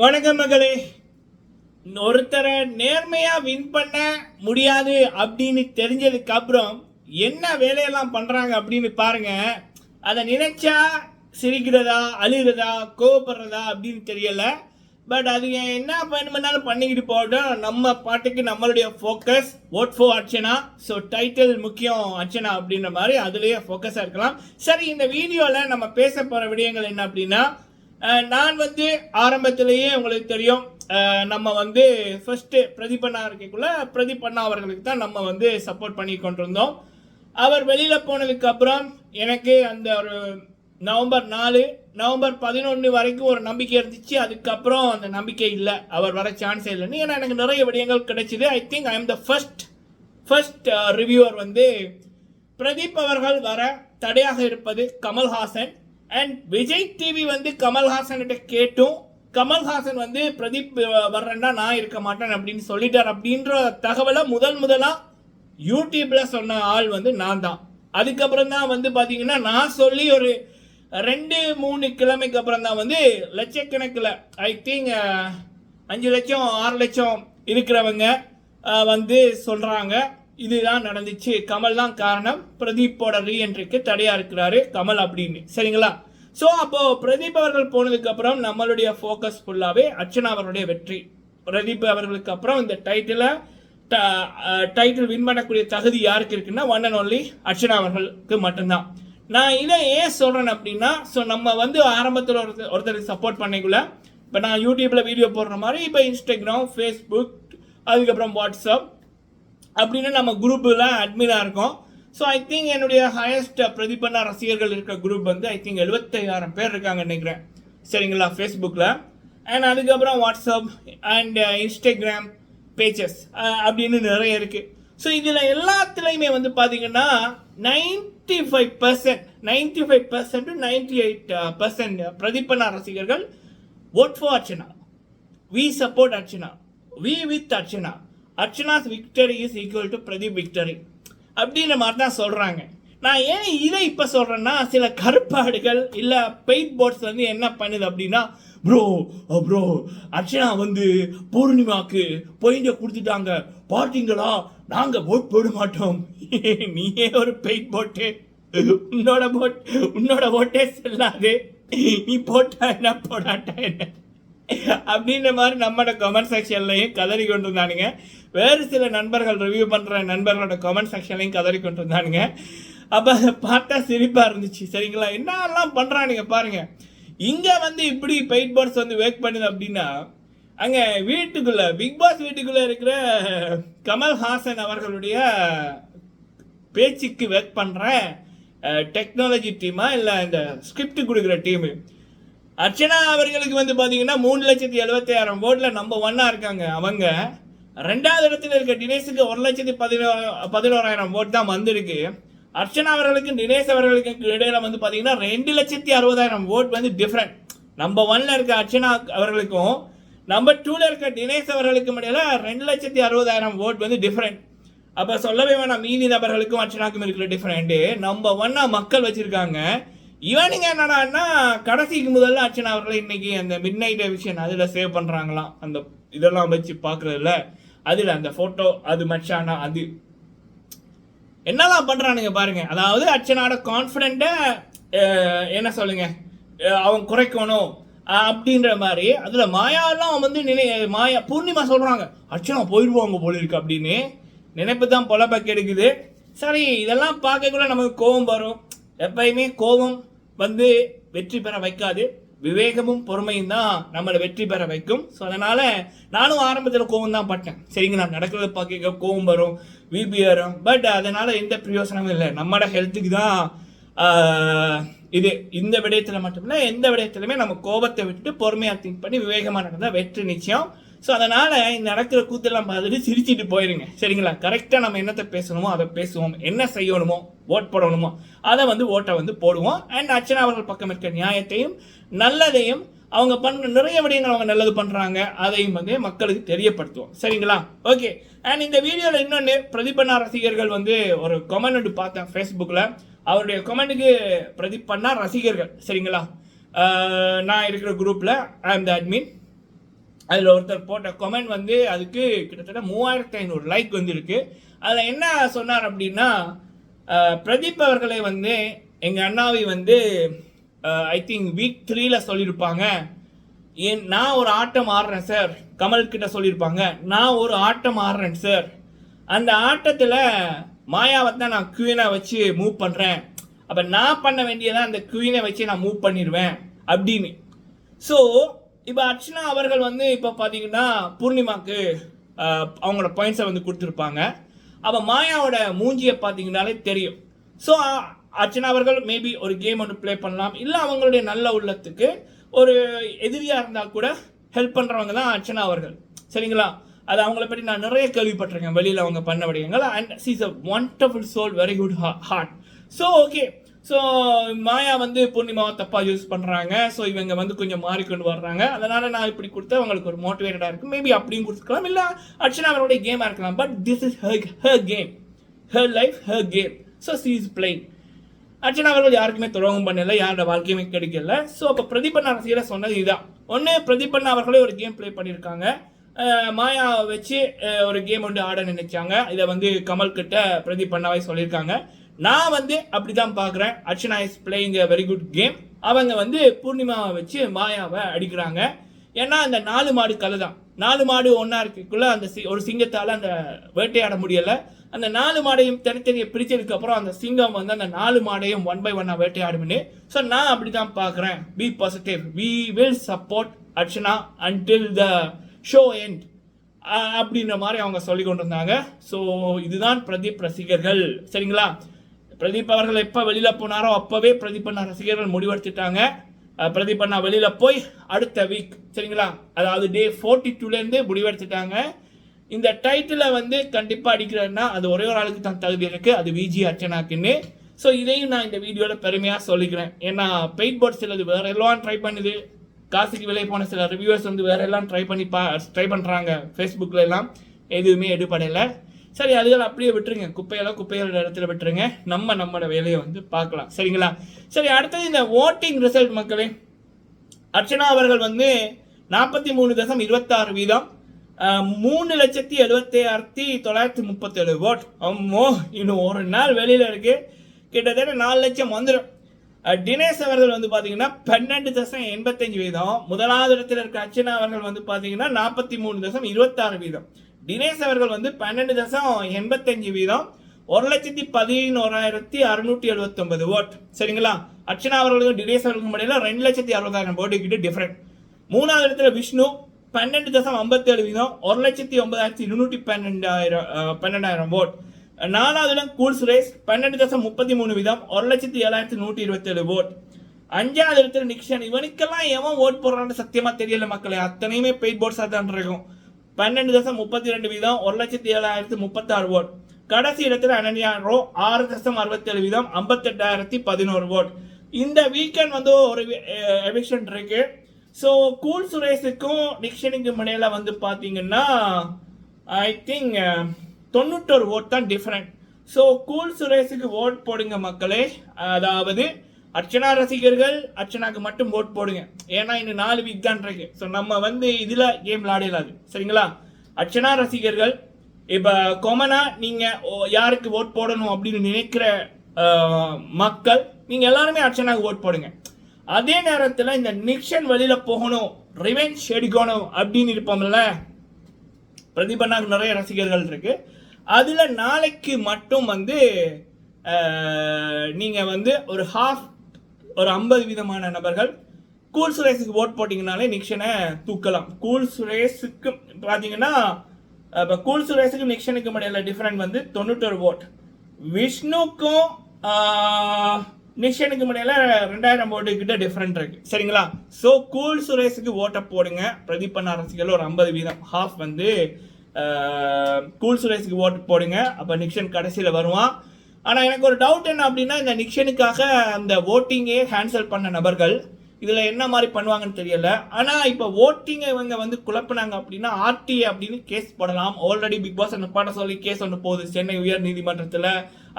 வணக்கம் மகளே. ஒருத்தரை நேர்மையாக வின் பண்ண முடியாது அப்படின்னு தெரிஞ்சதுக்கு அப்புறம் என்ன வேலையெல்லாம் பண்ணுறாங்க அப்படின்னு பாருங்க. அதை நினைச்சா சிரிக்கிறதா அழுகிறதா கோவப்படுறதா அப்படின்னு தெரியல. பட் அது என்ன பண்ணாலும் பண்ணிக்கிட்டு போகட்டும். நம்ம பாட்டுக்கு நம்மளுடைய ஃபோக்கஸ் ஓட் ஃபோ அர்ச்சனா. ஸோ டைட்டில் முக்கியம் அர்ச்சனா அப்படின்ற மாதிரி அதுலேயே ஃபோக்கஸாக இருக்கலாம். சரி இந்த வீடியோவில் நம்ம பேச போகிற விடயங்கள் என்ன அப்படின்னா நான் வந்து ஆரம்பத்திலேயே உங்களுக்கு தெரியும் நம்ம வந்து ஃபர்ஸ்ட் பிரதீபண்ணா இருக்கக்குள்ள பிரதீபண்ணா அவர்களுக்கு தான் நம்ம வந்து சப்போர்ட் பண்ணி கொண்டிருந்தோம். அவர் வெளியில் போனதுக்கப்புறம் எனக்கு அந்த ஒரு நவம்பர் நாலு நவம்பர் பதினொன்று வரைக்கும் ஒரு நம்பிக்கை இருந்துச்சு. அதுக்கப்புறம் அந்த நம்பிக்கை இல்லை. அவர் வர சான்ஸே இல்லைன்னு. ஏன்னா எனக்கு நிறைய விடயங்கள் கிடைச்சிது. I think I am the first first reviewer வந்து பிரதீப் அவர்கள் வர தடையாக இருப்பது கமல்ஹாசன். அண்ட் விஜய் டிவி வந்து கமல்ஹாசன்கிட்ட கேட்டும் கமல்ஹாசன் வந்து பிரதீப் வர்றேன்னா நான் இருக்க மாட்டேன் அப்படின்னு சொல்லிட்டார் அப்படின்ற தகவலை முதல் முதலாக யூடியூப்ல சொன்ன ஆள் வந்து நான் தான். அதுக்கப்புறம் தான் வந்து பார்த்தீங்கன்னா நான் சொல்லி ஒரு ரெண்டு மூணு கிழமைக்கு அப்புறம் தான் வந்து லட்சக்கணக்கில் ஐ திங்க் அஞ்சு லட்சம் ஆறு லட்சம் இருக்கிறவங்க வந்து சொல்கிறாங்க இதுதான் நடந்துச்சு. கமல் தான் காரணம். பிரதீப்போட ரீஎன்ட்ரிக்கு தடையாக இருக்கிறாரு கமல் அப்படின்னு. சரிங்களா? ஸோ அப்போது பிரதீப் அவர்கள் போனதுக்கப்புறம் நம்மளுடைய ஃபோக்கஸ் ஃபுல்லாகவே அர்ச்சனா அவர்களுடைய வெற்றி. பிரதீப் அவர்களுக்கு அப்புறம் இந்த டைட்டிலை டைட்டில் வின் பண்ணக்கூடிய தகுதி யாருக்கு இருக்குன்னா ஒன் அண்ட் ஒன்லி அர்ச்சனா அவர்களுக்கு மட்டும்தான். நான் இதை ஏன் சொல்கிறேன் அப்படின்னா ஸோ நம்ம வந்து ஆரம்பத்தில் ஒருத்தர் ஒருத்தருக்கு சப்போர்ட் பண்ணிக்குள்ள இப்போ நான் யூடியூப்பில் வீடியோ போடுற மாதிரி இப்போ இன்ஸ்டாகிராம் ஃபேஸ்புக் அதுக்கப்புறம் வாட்ஸ்அப் அப்படின்னு நம்ம குரூப்பில் அட்மினாக இருக்கோம். ஸோ ஐ திங்க் என்னுடைய ஹையஸ்ட் பிரதிபண்ணா ரசிகர்கள் இருக்கிற குரூப் வந்து ஐ திங்க் எழுபத்தையாயிரம் பேர் இருக்காங்க நினைக்கிறேன். சரிங்களா ஃபேஸ்புக்கில் அண்ட் அதுக்கப்புறம் வாட்ஸ்அப் அண்ட் இன்ஸ்டாகிராம் பேஜஸ் அப்படின்னு நிறைய இருக்குது ஸோ இதில் எல்லாத்துலேயுமே வந்து பார்த்தீங்கன்னா ninety five percent ninety five percent ninety eight percent பிரதிபண்ணா ரசிகர்கள் vote for Archana. We support Archana. We with Archana. Archana's victory is equal to Pradeep victory அப்படின்ற மாதிரி தான் சொல்கிறாங்க நான் ஏன் இதை இப்போ சொல்கிறேன்னா சில கருப்பாடுகள் இல்லை பெயிட் போர்ட்ஸ் வந்து என்ன பண்ணுது அப்படின்னா ப்ரோ ப்ரோ oh அர்ச்சனா வந்து பூர்ணிமாக்கு பொயிண்ட கொடுத்துட்டாங்க. பார்த்தீங்களா நாங்கள் போட் போட மாட்டோம். நீயே ஒரு பெயிட் போட்டு உன்னோட போட் உன்னோட போட்டே செல்லாது. நீ போட்டா என்ன போடாட்டா என்ன? அப்படின்ற மாதிரி நம்மளோட கமெண்ட் செக்ஷன்லையும் கதறி கொண்டு இருந்தானுங்க வேறு சில நண்பர்கள் ரிவ்யூ பண்ணுற நண்பர்களோட கமெண்ட் செக்ஷன்லையும் கதறி கொண்டு இருந்தானுங்க அப்போ அதை பார்த்தா சிரிப்பாக இருந்துச்சு. சரிங்களா? என்னெல்லாம் பண்ணுறானுங்க பாருங்க. இங்கே வந்து இப்படி பெயிட் போர்ட்ஸ் வந்து வேக் பண்ணுது அப்படின்னா அங்கே வீட்டுக்குள்ளே பிக் பாஸ் வீட்டுக்குள்ளே இருக்கிற கமல்ஹாசன் அவர்களுடைய பேச்சுக்கு வேக் பண்ணுற டெக்னாலஜி டீமா இல்லை இந்த ஸ்கிரிப்ட் கொடுக்குற டீமு அர்ச்சனா அவர்களுக்கு வந்து பார்த்தீங்கன்னா மூணு லட்சத்தி எழுபத்தாயிரம் ஓட்டில் நம்பர் ஒன்னாக இருக்காங்க. அவங்க ரெண்டாவது இடத்துல இருக்க தினேஷுக்கு ஒரு லட்சத்தி பதினோரு பதினோராயிரம் ஓட் தான் வந்திருக்கு. அர்ச்சனா அவர்களுக்கு தினேஷ் அவர்களுக்கு இடையில வந்து பார்த்தீங்கன்னா ரெண்டு லட்சத்தி அறுபதாயிரம் ஓட் வந்து டிஃப்ரெண்ட் நம்பர் ஒன்ல இருக்க அர்ச்சனா அவர்களுக்கும் நம்பர் டூல இருக்க தினேஷ் அவர்களுக்கும் இடையில ரெண்டு லட்சத்தி அறுபதாயிரம் ஓட் வந்து டிஃப்ரெண்ட் அப்போ சொல்லவே வேணாம் மீதி நபர்களுக்கும் அர்ச்சனாக்கும் இருக்கிற டிஃப்ரெண்ட்டு நம்பர் ஒன்னாக மக்கள் வச்சுருக்காங்க. இவனுங்க என்னடான்னா கடைசிக்கு முதல்ல அர்ச்சனா அவர்களை இன்னைக்கு அந்த மிட் நைட் விஷன் அதில் சேவ் பண்ணுறாங்களாம் அந்த இதெல்லாம் வச்சு பார்க்குறதுல அதில் அந்த ஃபோட்டோ அது மச்சானா அது என்னெல்லாம் பண்ணுறானுங்க பாருங்க. அதாவது அர்ச்சனாவோட கான்ஃபிடென்ட்டை என்ன சொல்லுங்க அவன் குறைக்கணும் அப்படின்ற மாதிரி. அதில் மாயாலாம் வந்து நினை மாயா பூர்ணிமா சொல்கிறாங்க அர்ச்சனா போயிடுவாங்க போல இருக்கு அப்படின்னு நினைப்பு தான் பொழப்ப கெடுக்குது சரி இதெல்லாம் பார்க்கக்குள்ள நமக்கு கோபம் வரும். எப்பயுமே கோபம் வந்து வெற்றி பெற வைக்காது. விவேகமும் பொறுமையும் தான் நம்மளை வெற்றி பெற வைக்கும். ஸோ அதனால் நானும் ஆரம்பத்தில் கோவம் தான் பட்டேன். சரிங்களா நடக்கிறத பார்க்க கோவம் வரும் விபி வரும் பட் அதனால் எந்த பிரயோசனமும் இல்லை. நம்மளோட ஹெல்த்துக்கு தான் இது இந்த விடயத்தில் மட்டுமில்லை எந்த விடயத்திலுமே நம்ம கோபத்தை விட்டு பொறுமையாக திங்க் பண்ணி விவேகமாக நடந்தால் வெற்றி நிச்சயம். ஸோ அதனால் இந்த நடக்கிற கூத்தெல்லாம் பார்த்துட்டு சிரிச்சிட்டு போயிருங்க. சரிங்களா? கரெக்டாக நம்ம என்னத்தை பேசணுமோ அதை பேசுவோம். என்ன செய்யணுமோ ஓட் போடணுமோ. அதை வந்து ஓட்டை வந்து போடுவோம். அண்ட் அர்ச்சனா அவர்கள் பக்கம் இருக்க நியாயத்தையும் நல்லதையும் அவங்க பண்ண நிறைய விடயங்கள் அவங்க நல்லது பண்ணுறாங்க அதையும் வந்து மக்களுக்கு தெரியப்படுத்துவோம். சரிங்களா? ஓகே அண்ட் இந்த வீடியோவில் இன்னொன்று பிரதிபண்ணா ரசிகர்கள் வந்து ஒரு கமெண்ட் பார்த்தேன் ஃபேஸ்புக்கில் அவருடைய கமெண்ட்டுக்கு பிரதிபண்ணா ரசிகர்கள். சரிங்களா? நான் இருக்கிற குரூப்பில் ஐ எம் த அட்மின் அதில் ஒருத்தர் போட்ட கமெண்ட் வந்து அதுக்கு கிட்டத்தட்ட மூவாயிரத்தி ஐநூறு லைக் வந்திருக்கு. அதில் என்ன சொன்னார் அப்படின்னா பிரதீப் அவர்களை வந்து எங்கள் அண்ணாவை வந்து ஐ திங்க் வீக் த்ரீல சொல்லியிருப்பாங்க ஏன் நான் ஒரு ஆட்டம் ஆடுறேன் சார் கமல் கிட்ட சொல்லியிருப்பாங்க நான் ஒரு ஆட்டம் ஆடுறேன் சார் அந்த ஆட்டத்தில் மாயாவை தான் நான் குயினை வச்சு மூவ் பண்ணுறேன் அப்போ நான் பண்ண வேண்டியதை அந்த குயினை வச்சு நான் மூவ் பண்ணிடுவேன் அப்படின்னு. ஸோ இப்போ அர்ச்சனா அவர்கள் வந்து இப்போ பார்த்தீங்கன்னா பூர்ணிமாவுக்கு அவங்களோட பாயிண்ட்ஸை வந்து கொடுத்துருப்பாங்க. அப்போ மாயாவோட மூஞ்சியை பார்த்தீங்கன்னாலே தெரியும். ஸோ அர்ச்சனா அவர்கள் மேபி ஒரு கேம் ஒன்று ப்ளே பண்ணலாம். இல்லை அவங்களுடைய நல்ல உள்ளத்துக்கு ஒரு எதிரியாக இருந்தால் கூட ஹெல்ப் பண்ணுறவங்க தான் அர்ச்சனா அவர்கள். சரிங்களா? அது அவங்கள பற்றி நான் நிறைய கேள்விப்பட்டிருக்கேன். வெளியில் அவங்க பண்ண விடயங்கள். And she's a wonderful soul very good heart so okay so Maya வந்து பூர்ணிமாவை தப்பாக யூஸ் பண்ணுறாங்க ஸோ இவங்க வந்து கொஞ்சம் மாறிக்கொண்டு வர்றாங்க. அதனால் நான் இப்படி கொடுத்தா அவங்களுக்கு ஒரு மோட்டிவேட்டடாக இருக்கும். மேபி அப்படியும் கொடுத்துக்கலாம். இல்லை அர்ச்சனா அவருடைய கேமாக இருக்கலாம். But this is her her game her life her game so she is playing Archana அவர்கள் யாருக்குமே துரோகம் பண்ணல. யாரோட வாழ்க்கையுமே கிடைக்கல. ஸோ அப்போ பிரதிபண்ணா அரசியல சொன்னது இதுதான். ஒன்று பிரதிபண்ணா அவர்களே ஒரு கேம் ப்ளே பண்ணியிருக்காங்க. மாயா வச்சு ஒரு கேம் வந்து ஆட நினைச்சாங்க. இதை வந்து கமல் கிட்ட பிரதிபண்ணாவே சொல்லியிருக்காங்க. நான் வந்து அப்படிதான் பார்க்குறேன். Archana is playing very good game அவங்க வந்து பூர்ணிமாவை வச்சு மாயாவை அடிக்கிறாங்க. ஏன்னா அந்த நாலு மாடு கலை தான் நாலு மாடு ஒன்றா இருக்கக்குள்ள அந்த சி- ஒரு சிங்கத்தால் அந்த வேட்டையாட முடியலை. அந்த நாலு மாடையும் தனித்தனியை பிரிச்சதுக்கு அப்புறம் அந்த சிங்கம் வந்து அந்த நாலு மாடையும் ஒன் பை ஒன்னாக வேட்டையாடும்னு. ஸோ நான் அப்படி தான் பார்க்குறேன் be positive we will support Archana until the show end அப்படின்ற மாதிரி அவங்க சொல்லி கொண்டு இருந்தாங்க ஸோ இதுதான் பிரதீப் ரசிகர்கள். சரிங்களா? பிரதீப் அவர்கள் எப்போ வெளியில் போனாரோ அப்போவே பிரதீப் அண்ணா ரசிகர்கள் முடிவெடுத்துட்டாங்க. பிரதீப் அண்ணா வெளியில் போய் அடுத்த வீக் சரிங்களா? அதாவது டே ஃபோர்ட்டி டூலேருந்து முடிவெடுத்துட்டாங்க. இந்த டைட்டிலை வந்து கண்டிப்பாக அடிக்கிறேன்னா அது ஒரே ஒரு ஆளுக்கு தான் தகுதி இருக்குது அது விஜி அர்ச்சனாக்குன்னு. ஸோ இதையும் நான் இந்த வீடியோவில் பெருமையாக சொல்லிக்கிறேன். ஏன்னா பெயிட் போர்ட் சிலது வேற எல்லாம் ட்ரை பண்ணுது. காசுக்கு விலை போன சில ரிவ்யூவர்ஸ் வந்து வேற எல்லாம் ட்ரை பண்ணி பா ட்ரை பண்ணுறாங்க ஃபேஸ்புக்கில் எல்லாம். எதுவுமே எடுபடலை. சரி அதுகள் அப்படியே விட்டுருங்க. குப்பையெல்லாம் குப்பையோட இடத்துல விட்டுருங்க. நம்ம நம்மளோட வேலையை வந்து பார்க்கலாம். சரிங்களா? சரி அடுத்தது இந்த ஓட்டிங் ரிசல்ட் மக்களே. அர்ச்சனா அவர்கள் வந்து நாற்பத்தி மூணு தசம் இருபத்தாறு வீதம் மூணு லட்சத்தி எழுபத்தாயிரத்தி தொள்ளாயிரத்தி முப்பத்தேழு ஓட் அம்மோ இன்னும் ஒரு நாள் வெளியில் இருக்கு. கிட்டத்தட்ட நாலு லட்சம் வந்துடும் டினேஷ் அவர்கள் வந்து பார்த்தீங்கன்னா பன்னெண்டு தசம் எண்பத்தஞ்சு வீதம். முதலாவது இடத்துல இருக்க அர்ச்சனா அவர்கள் வந்து பார்த்தீங்கன்னா நாற்பத்தி மூணு தசம் இருபத்தாறு வீதம். தினேஷ் அவர்கள் வந்து பன்னெண்டு தசம் எண்பத்தஞ்சு வீதம் ஒரு லட்சத்தி பதினோராயிரத்தி அறுநூற்றி எழுபத்தொன்பது ஓட் சரிங்களா? அர்ச்சனா அவர்களுக்கும் தினேஷ் அவர்களுக்கும் இடையில ரெண்டு லட்சத்தி அறுபதாயிரம் ஓட்டு டிஃப்ரெண்ட் மூணாவது இடத்துல விஷ்ணு பன்னெண்டு தசம் ஐம்பத்தேழு வீதம் ஒரு லட்சத்தி ஒன்பதாயிரத்தி இருநூற்றி பன்னெண்டாயிரம் பன்னெண்டாயிரம் ஓட் நாலாவது இடம் கூல் சுரேஷ் பன்னெண்டு தசம் முப்பத்தி மூணு வீதம் ஒரு லட்சத்தி ஏழாயிரத்தி நூற்றி இருபத்தேழு ஓட் அஞ்சாவது இடத்துல நிக்ஷன் இவனுக்கெல்லாம் எவன் ஓட் போடுறான்னு சத்தியமா தெரியல மக்களே. அத்தனையுமே பெய்ட் போர்ட்ஸாக தான் இருக்கும். பன்னெண்டு தசம் முப்பத்தி ரெண்டு வீதம் ஒரு லட்சத்தி ஏழாயிரத்தி முப்பத்தாறு ஓட் கடைசி இடத்துல அனன்யா ரோ ஆறு தசம் அறுபத்தேழு வீதம் ஐம்பத்தெட்டாயிரத்தி பதினோரு ஓட் இந்த வீக்கெண்ட் வந்து ஒரு எவிக்ஷன் இருக்கு. ஸோ கூல் சுரேஷுக்கும் நிக்ஷனுக்கும் இடையில வந்து பார்த்தீங்கன்னா ஐ திங்க் தொண்ணூற்றொரு ஓட் தான் டிஃப்ரெண்ட் ஸோ கூல் சுரேஷுக்கு ஓட் போடுங்க மக்களே. அதாவது அர்ச்சனா ரசிகர்கள் அர்ச்சனாக்கு மட்டும் ஓட் போடுங்க. ஏன்னா இன்னும் நாலு வீக் தான் இருக்கு. ஸோ நம்ம வந்து இதில் கேம் விளையாடலாது சரிங்களா? அர்ச்சனா ரசிகர்கள் இப்போ கொமனா நீங்கள் யாருக்கு ஓட் போடணும் அப்படின்னு நினைக்கிற மக்கள் நீங்கள் எல்லாருமே அர்ச்சனாக்கு ஓட் போடுங்க. அதே நேரத்தில் இந்த நிக்ஷன் வெளியில் போகணும் ரிவெஞ்ச் எடுக்கணும் அப்படின்னு இருப்போம்ல? பிரதீபனாக்கு நிறைய ரசிகர்கள் இருக்கு. அதில் நாளைக்கு மட்டும் வந்து நீங்கள் வந்து ஒரு ஹாஃப் ஒரு ஐம்பது விதமான நபர்கள் கூல் சுரேஷுக்கு ஓட் போட்டிங்கனாலே நிக்ஷனை தூக்கலாம். கூல் சுரேஷுக்கு பார்த்தீங்கன்னா இப்போ கூல் சுரேஷுக்கும் நிக்ஷனுக்கும் இடையில டிஃப்ரெண்ட் வந்து தொண்ணூற்றொரு ஓட் விஷ்ணுக்கும் நிக்ஷனுக்கு நிக்ஷனுக்கும் ரெண்டாயிரம் ஓட்டு கிட்ட டிஃப்ரெண்ட் இருக்கு. சரிங்களா? ஸோ கூல் சுரேஷுக்கு ஓட்டை போடுங்க. பிரதீபன் அரசியல் ஒரு ஐம்பது வீதம். ஹாஃப் வந்து கூல் சுரேஷுக்கு ஓட்டு போடுங்க. அப்போ நிக்ஷன் கடைசியில் வருவான். ஆனால் எனக்கு ஒரு டவுட் என்ன அப்படின்னா இந்த நிக்ஷனுக்காக அந்த ஓட்டிங்கே கேன்சல் பண்ண நபர்கள் இதில் என்ன மாதிரி பண்ணுவாங்கன்னு தெரியல. ஆனால் இப்போ ஓட்டிங்கை இவங்க வந்து குழப்பினாங்க அப்படின்னா ஆர்டிஏ அப்படின்னு கேஸ் போடலாம். ஆல்ரெடி பிக் பாஸ் அந்த பாட சொல்லி கேஸ் ஒன்று போகுது. சென்னை உயர் நீதிமன்றத்தில்.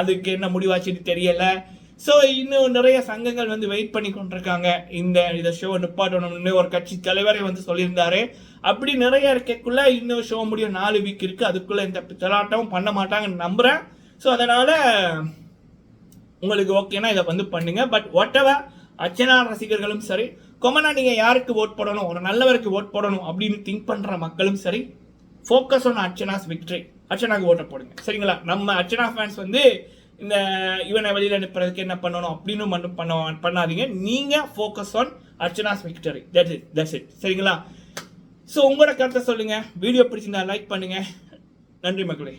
அதுக்கு என்ன முடிவாச்சுன்னு தெரியல. ஸோ இன்னும் நிறைய சங்கங்கள் வந்து வெயிட் பண்ணி கொண்டிருக்காங்க. இந்த இதை ஷோ நிப்பாட்டணும்னு ஒரு கட்சி தலைவரே வந்து சொல்லியிருந்தாரு. அப்படி நிறைய இருக்கக்குள்ள இன்னும் ஷோ முடியும். நாலு வீக் இருக்குது அதுக்குள்ளே இந்த தலாட்டமும் பண்ண மாட்டாங்கன்னு நம்புகிறேன் ஸோ அதனால் உங்களுக்கு ஓகேனா இதை வந்து பண்ணுங்க. பட் வாட் எவர் அர்ச்சனா ரசிகர்களும் சரி கொமனா நீங்கள் யாருக்கு ஓட் போடணும்? ஒரு நல்லவருக்கு ஓட் போடணும் அப்படின்னு திங்க் பண்ணுற மக்களும் சரி ஃபோக்கஸ் ஆன் அர்ச்சனாஸ் விக்டரி அர்ச்சனாக்கு ஓட்ட போடுங்க. சரிங்களா? நம்ம அர்ச்சனா ஃபேன்ஸ் வந்து இந்த இவனை வெளியில் அனுப்புறதுக்கு என்ன பண்ணணும் அப்படின்னு மட்டும் பண்ண பண்ணாதீங்க. நீங்கள் focus on Archana's victory that it that's it சரிங்களா? ஸோ உங்களோட கருத்தை சொல்லுங்கள் வீடியோ பிடிச்சிருந்தா லைக் பண்ணுங்கள் நன்றி மக்களே